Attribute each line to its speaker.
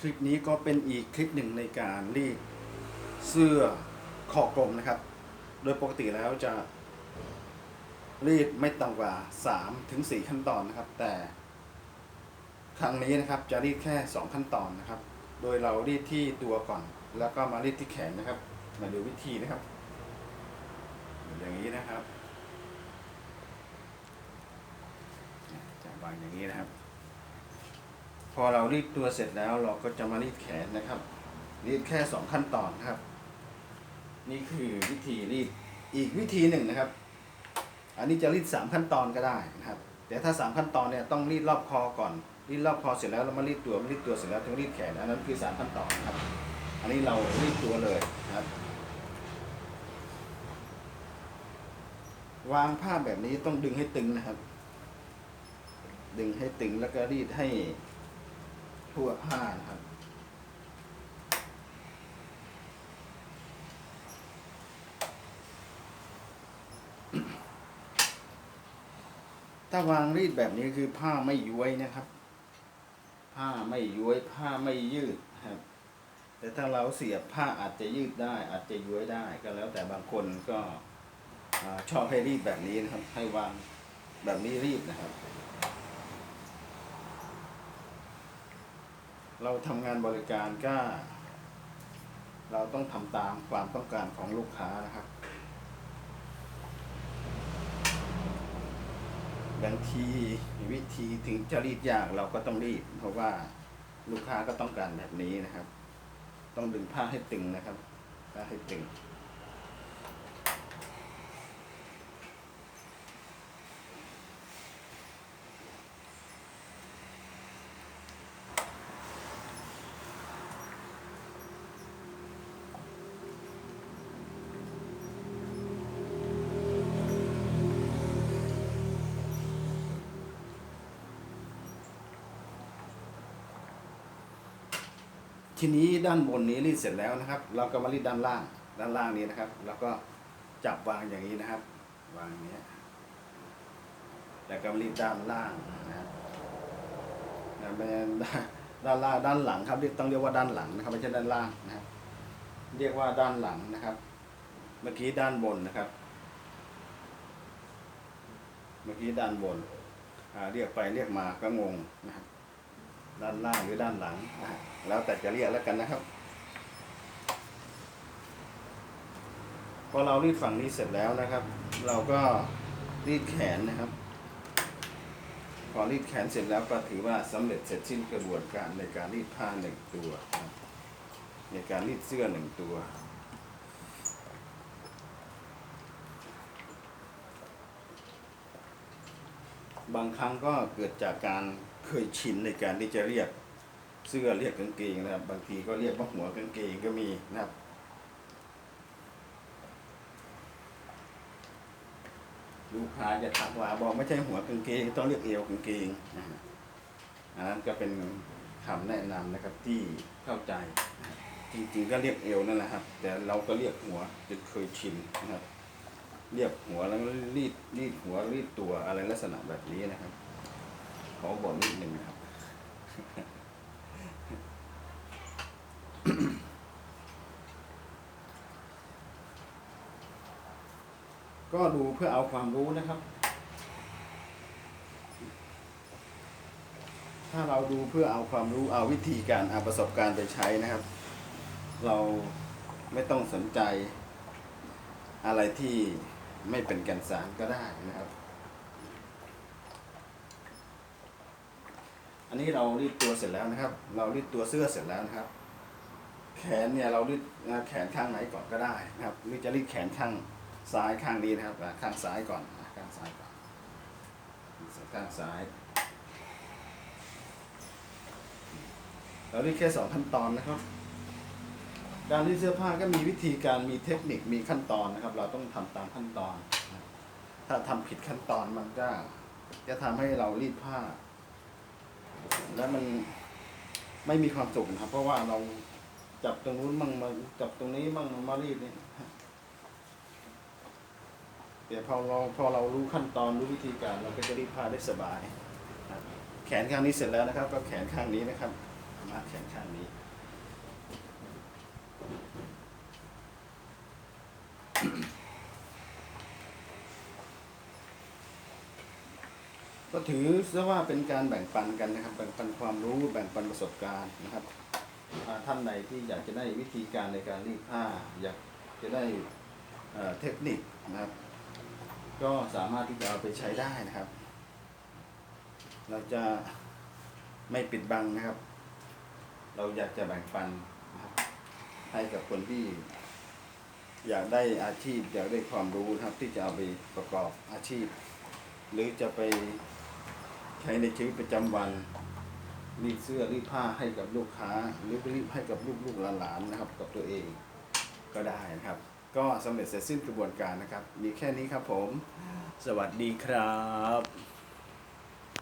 Speaker 1: คลิปนี้ก็เป็นอีกคลิปหนึ่งในการรีดเสื้อคอกลมนะครับ โดยปกติแล้วจะรีดไม่ต่ำกว่า 3 ถึง 4 ขั้นตอนนะครับ แต่ครั้งนี้นะครับจะรีดแค่ 2 ขั้นตอนนะครับ โดยเรารีดที่ตัวก่อน แล้วก็มารีดที่แขนนะครับ มาดูวิธีนะครับ อย่างนี้นะครับจะวางอย่างนี้นะครับ พอเรารีดตัวเสร็จแล้วเราก็จะมารีดแขนนะครับ รีดแค่สองขั้นตอนครับ นี่คือวิธีรีดอีกวิธีหนึ่งนะครับ อันนี้จะรีดสามขั้นตอนก็ได้นะครับ แต่ถ้าสามขั้นตอนเนี่ยต้องรีดรอบคอก่อน รีดรอบคอเสร็จแล้วเรามารีดตัวมารีดตัวเสร็จแล้วถึงรีดแขนอันนั้นคือสามขั้นตอนนะครับ อันนี้เรารีดตัวเลยนะครับ วางผ้าแบบนี้ต้องดึงให้ตึงนะครับ ดึงให้ตึงแล้วก็รีดให้ ทั่วผ้านะครับ ถ้าวางรีดแบบนี้คือผ้าไม่ย้วยนะครับ ผ้าไม่ย้วยผ้าไม่ยืดครับ แต่ถ้าเราเสียบผ้าอาจจะยืดได้ อาจจะย้วยได้ก็แล้วแต่บางคนก็อชอบให้รีดแบบนี้นะครับ ให้วางแบบนี้รีดนะครับ เราทำงานบริการก็ เราต้องทำตามความต้องการของลูกค้านะครับ บางทีวิธีถึงจะรีดยากเราก็ต้องรีด เพราะว่าลูกค้าก็ต้องการแบบนี้นะครับ ต้องดึงผ้าให้ตึงนะครับผ้าให้ตึง ทีนี้ด้านบนนี้รีดเสร็จแล้วนะครับ เราก็มารีดด้านล่าง ด้านล่างนี้นะครับ แล้วก็จับวางอย่างนี้นะครับ วางอย่างนี้แล้วก็รีดด้านล่างนะครับนะไม่ใช่ด้านล่างด้านหลังครับเรียกต้องเรียกว่าด้านหลังนะครับไม่ใช่ด้านล่างนะครับ เรียกว่าด้านหลังนะครับ เมื่อกี้ด้านบนนะครับ เมื่อกี้ด้านบนเรียกไปเรียกมาก็งงนะครับ ด้านล่างหรือด้านหลังนะฮะแล้วแต่จะเรียกแล้วกันนะครับ พอเรารีดฝั่งนี้เสร็จแล้วนะครับ เราก็รีดแขนนะครับ พอรีดแขนเสร็จแล้วก็ถือว่าสำเร็จเสร็จสิ้นกระบวนการในการรีดผ้าหนึ่งตัวนะครับในการรีดเสื้อหนึ่งตัวบางครั้งก็เกิดจากการ เคยชินในการที่จะเรียกเสื้อเรียกกางเกงนะครับ บางทีก็เรียกว่าหัวกางเกงก็มีนะครับ ลูกค้าจะทักว่าบอกไม่ใช่หัวกางเกงต้องเรียกเอวกางเกงนะฮะอันนั้นก็เป็นคำแนะนำนะครับที่เข้าใจ จริงๆก็เรียกเอวนั่นแหละครับ แต่เราก็เรียกหัวจนเคยชินนะครับ เรียบหัวแล้วรีดรีดหัวรีดตัวอะไรลักษณะแบบนี้นะครับ อบอกนิดนึงนะครับ ก็ดูเพื่อเอาความรู้นะครับ ถ้าเราดูเพื่อเอาความรู้เอาวิธีการเอาประสบการณ์ไปใช้นะครับ เราไม่ต้องสนใจอะไรที่ไม่เป็นแก่นสารก็ได้นะครับ อันนี้เรารีดตัวเสร็จแล้วนะครับ เรารีดตัวเสื้อเสร็จแล้วนะครับ แขนเนี่ยเรารีดแขนข้างไหนก่อนก็ได้นะครับหรือจะรีดแขนข้างซ้ายข้างนี้นะครับ ข้างซ้ายก่อนข้างซ้ายก่อนข้างซ้าย เรารีดแค่สองขั้นตอนนะครับ การรีดเสื้อผ้าก็มีวิธีการมีเทคนิคมีขั้นตอนนะครับ เราต้องทำตามขั้นตอน ถ้าทำผิดขั้นตอนมันก็จะทำให้เรารีดผ้า แล้วมันไม่มีความสุขนะครับ เพราะว่าเราจับตรงนู้นมั่งมาจับตรงนี้มั่งมารีดนี่แต่พอเราพอเรารู้ขั้นตอนรู้วิธีการเราก็จะรีบพาได้สบาย แขนข้างนี้เสร็จแล้วนะครับ ก็แขนข้างนี้นะครับมาแขนข้างนี้ ก็ถือซะว่าเป็นการแบ่งปันกันนะครับ แบ่งปันความรู้แบ่งปันประสบการณ์นะครับท่านใดที่อยากจะได้วิธีการในการรีดผ้า อยากจะได้เทคนิคนะครับ ก็สามารถที่จะเอาไปใช้ได้นะครับ เราจะไม่ปิดบังนะครับ เราอยากจะแบ่งปันให้กับคนที่อยากได้อาชีพอยากได้ความรู้นะครับ ที่จะเอาไปประกอบอาชีพ หรือจะไป ใช้ในชีวิตประจำวันรีดเสื้อรีดผ้าให้กับลูกค้าหรือรีดให้กับลูกๆหลานๆนะครับ กับตัวเองก็ได้นะครับ ก็สำเร็จเสร็จสิ้นกระบวนการนะครับ มีแค่นี้ครับผม สวัสดีครับ